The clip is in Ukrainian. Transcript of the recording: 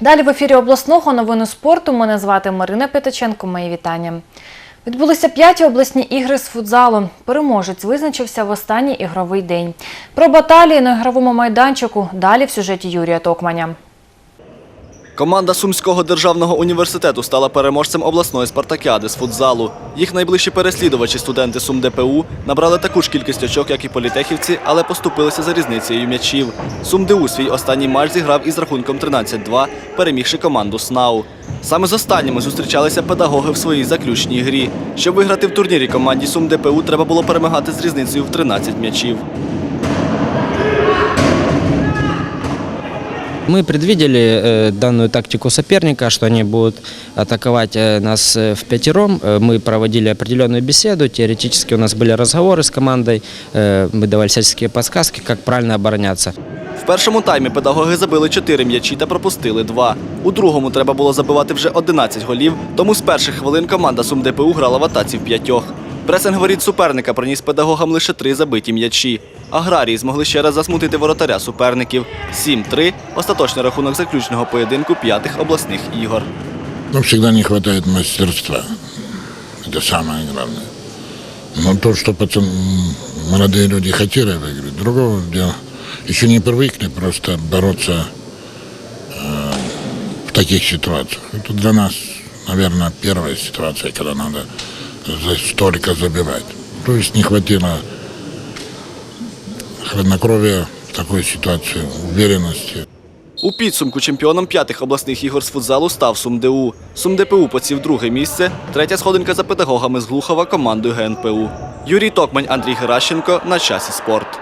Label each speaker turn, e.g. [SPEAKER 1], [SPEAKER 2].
[SPEAKER 1] Далі в ефірі обласного новини спорту. Мене звати Марина П'ятаченко. Мої вітання. Відбулися п'яті обласні ігри з футзалу. Переможець визначився в останній ігровий день. Про баталії на ігровому майданчику далі в сюжеті Юрія Токманя.
[SPEAKER 2] Команда Сумського державного університету стала переможцем обласної спартакіади з футзалу. Їх найближчі переслідувачі, студенти СумДПУ, набрали таку ж кількість очок, як і політехівці, але поступилися за різницею м'ячів. СумДУ свій останній матч зіграв із рахунком 13-2, перемігши команду СНАУ. Саме з останніми зустрічалися педагоги в своїй заключній грі. Щоб виграти в турнірі команді СумДПУ, треба було перемагати з різницею в 13 м'ячів.
[SPEAKER 3] Мы предвидели э, данную тактику соперника, что они будут атаковать э, нас э, в пятером. Э, Мы проводили определенную беседу, теоретически у нас были разговоры с командой, э, мы давали всяческие подсказки, как правильно обороняться.
[SPEAKER 2] В першому таймі педагоги забили 4 м'ячі та пропустили 2. У другому треба було забивати вже 11 голів, тому з перших хвилин команда СумДПУ грала в атаці в п'ятьох. Пресинг воріт суперника приніс педагогам лише три забиті м'ячі. Аграрії змогли ще раз засмутити воротаря суперників. 7-3 – остаточний рахунок заключного поєдинку п'ятих обласних ігор.
[SPEAKER 4] Но всегда не хватает мастерства. Это самое главное. Но то, что пацан, м, молодые люди хотели выиграть, другого дела. Еще не привыкли просто бороться э, в таких ситуациях. Это для нас, наверное, первая ситуация, когда надо за столько забивать. То есть не хватило хладнокровия в такой ситуации.
[SPEAKER 2] У підсумку чемпіоном п'ятих обласних ігор з футзалу став СумДУ. СумДПУ посів друге місце, третя сходинка за педагогами з Глухова командою ГНПУ. Юрій Токмань, Андрій Геращенко на часі спорт.